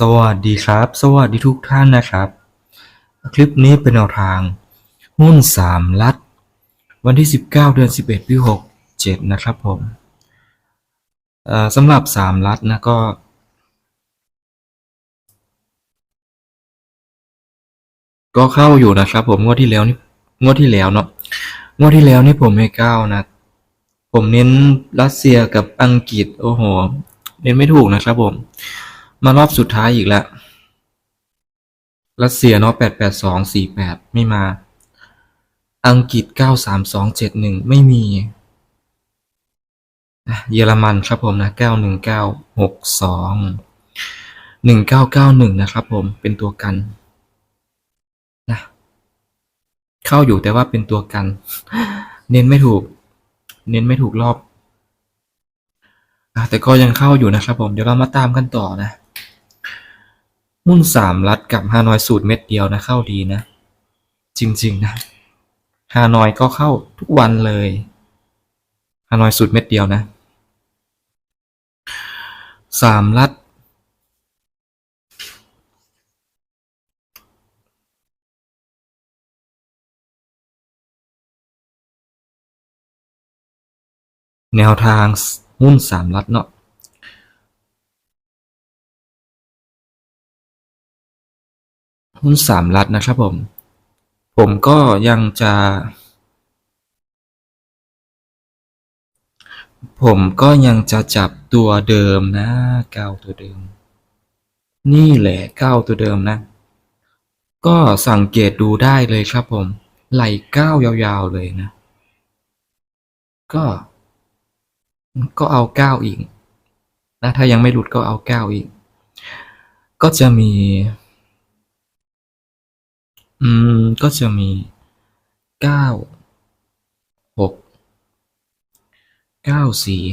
สวัสดีครับ สวัสดีทุกท่านนะครับ คลิปนี้เป็นแนวทาง หุ้นสามลัด วันที่ 19 เดือน 11 ปี 67 นะครับผมสำหรับสามลัดนะก็ ก็เข้าอยู่นะครับผม งวดที่แล้วนี่งวดที่แล้วเนาะงวดที่แล้วนี่ผมไม่ก้านะ ผมเน้นรัสเซียกับอังกฤษ โอ้โห เน้นไม่ถูกนะครับผม มารอบสุดท้ายอีกแล้ว รัสเซียเนาะแปดแปดสองสี่แปดไม่มา อังกฤษเก้าสามสองเจ็ดหนึ่งไม่มีเยอรมันครับผมนะเก้าหนึ่งเก้าหกสองหนึ่งเก้าเก้าหนึ่งนะครับผมเป็นตัวกันนะเข้าอยู่แต่ว่าเป็นตัวกัน เน้นไม่ถูก เน้นไม่ถูกรอบแต่ก็ยังเข้าอยู่นะครับผม เดี๋ยวเรามาตามกันต่อนะ หุ้นสามรัดกับฮานอยสูตรเม็ดเดียวนะเข้าดีนะ จริงๆนะฮานอยก็เข้าทุกวันเลยฮานอยสูตรเม็ดเดียวนะสามรัดแนวทางหุ้นสามรัดเนาะ หุ้นสามรัฐนะครับผม ผมก็ยังจะ ผมก็ยังจะจับตัวเดิมนะเก้าตัวเดิม นี่แหละเก้าตัวเดิมนะ ก็สังเกตดูได้เลยครับผม ไหลเก้ายาวๆเลยนะ ก็ก็เอาเก้าอีกนะถ้ายังไม่หลุดก็เอาเก้าอีก ก็จะมี อืม ก็จะมีเก้าหกเก้าสี่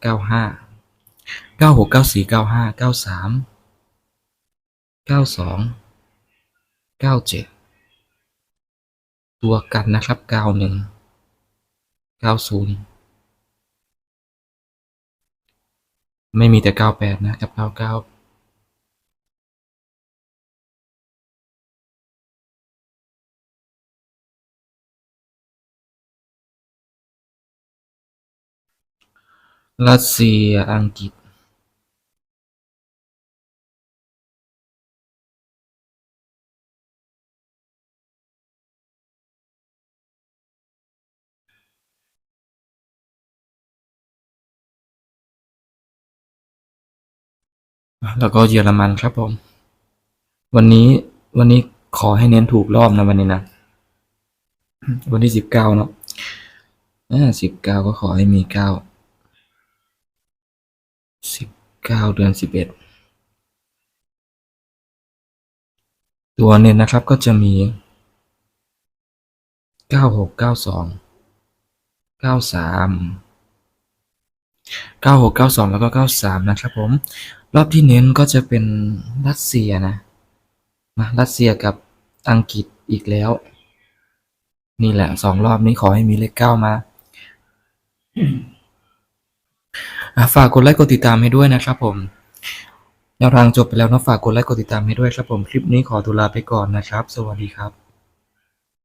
เก้าห้าเก้าหกเก้าสี่เก้าห้าเก้าสามเก้าสองเก้าเจ็ดตัวกันนะครับเก้าหนึ่งเก้าศูนย์ไม่มีแต่เก้าแปดนะกับเก้าเก้า รัสเซีย อังกฤษแล้วก็เยอรมันครับผม วันนี้วันนี้ขอให้เน้นถูกรอบนะวันนี้นะ วันที่สิบเก้าเนาะอ่าสิบเก้าก็ขอให้มีเก้า เก้าเดือนสิบเอ็ดตัวเน้นนะครับก็จะมีเก้าหกเก้าสองเก้าสามเก้าหกเก้าสองแล้วก็เก้าสามนะครับผม รอบที่เน้นก็จะเป็นรัสเซียนะมารัสเซียกับอังกฤษอีกแล้ว นี่แหละสองรอบนี้ขอให้มีเลขเก้ามา ฝากกดไลค์กดติดตามให้ด้วยนะครับผมแนวทางจบไปแล้วนาะฝากกดไลค์กดติดตามให้ด้วยครับผม คลิปนี้ขอตัวลาไปก่อนนะครับ สวัสดีครับ